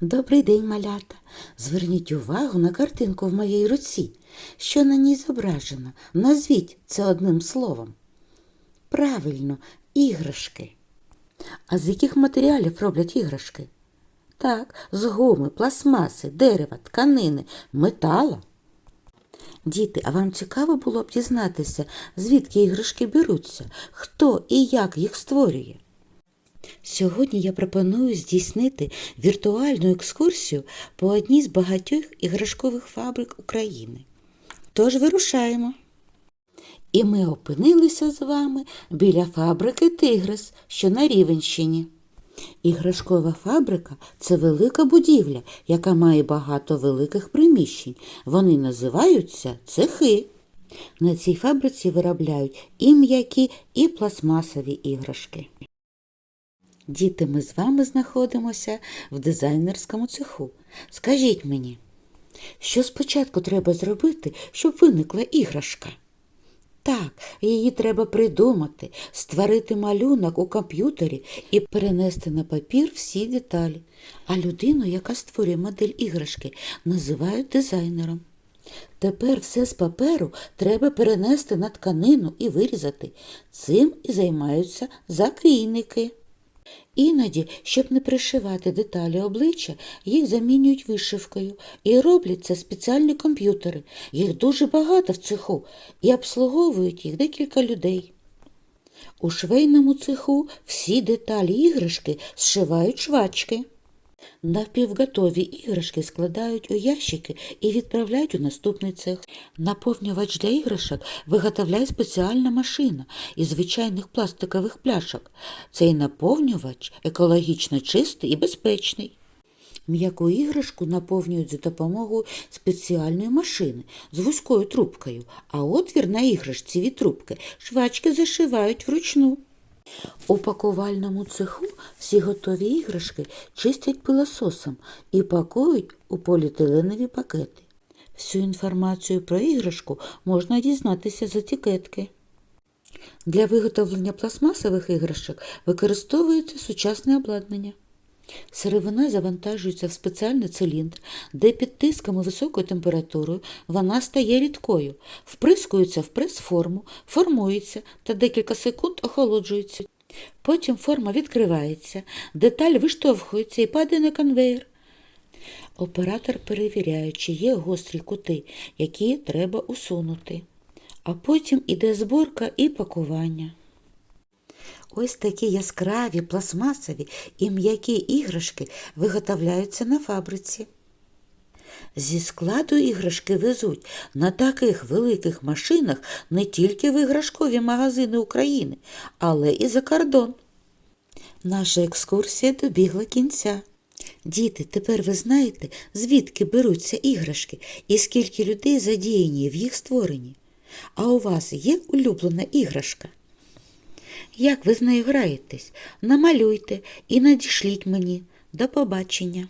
Добрий день, малята. Зверніть увагу на картинку в моїй руці. Що на ній зображено? Назвіть це одним словом. Правильно, іграшки. А з яких матеріалів роблять іграшки? Так, з гуми, пластмаси, дерева, тканини, метала. Діти, а вам цікаво було б дізнатися, звідки іграшки беруться, хто і як їх створює? Сьогодні я пропоную здійснити віртуальну екскурсію по одній з багатьох іграшкових фабрик України. Тож вирушаємо. І ми опинилися з вами біля фабрики Тигрис, що на Рівенщині. Іграшкова фабрика це велика будівля, яка має багато великих приміщень. Вони називаються цехи. На цій фабриці виробляють і м'які, і пластмасові іграшки. Діти, ми з вами знаходимося в дизайнерському цеху. Скажіть мені, що спочатку треба зробити, щоб виникла іграшка? Так, її треба придумати, створити малюнок у комп'ютері і перенести на папір всі деталі. А людину, яка створює модель іграшки, називають дизайнером. Тепер все з паперу треба перенести на тканину і вирізати. Цим і займаються закрійники. Іноді, щоб не пришивати деталі обличчя, їх замінюють вишивкою і роблять це спеціальні комп'ютери. Їх дуже багато в цеху і обслуговують їх декілька людей. У швейному цеху всі деталі іграшки зшивають швачки. Напівготові іграшки складають у ящики і відправляють у наступний цех. Наповнювач для іграшок виготовляє спеціальна машина із звичайних пластикових пляшок. Цей наповнювач екологічно чистий і безпечний. М'яку іграшку наповнюють за допомогою спеціальної машини з вузькою трубкою, а отвір на іграшці від трубки швачки зашивають вручну. У пакувальному цеху всі готові іграшки чистять пилососом і пакують у поліетиленові пакети. Всю інформацію про іграшку можна дізнатися з етикетки. Для виготовлення пластмасових іграшок використовується сучасне обладнання. Сировина завантажується в спеціальний циліндр, де під тиском і високою температурою вона стає рідкою, вприскується в прес-форму, формується та декілька секунд охолоджується. Потім форма відкривається, деталь виштовхується і падає на конвейер. Оператор перевіряє, чи є гострі кути, які треба усунути. А потім іде зборка і пакування. Ось такі яскраві, пластмасові і м'які іграшки виготовляються на фабриці. Зі складу іграшки везуть на таких великих машинах не тільки в іграшкові магазини України, але і за кордон. Наша екскурсія добігла кінця. Діти, тепер ви знаєте, звідки беруться іграшки і скільки людей задіяні в їх створенні. А у вас є улюблена іграшка? Як ви з нею граєтесь? Намалюйте і надішліть мені. До побачення!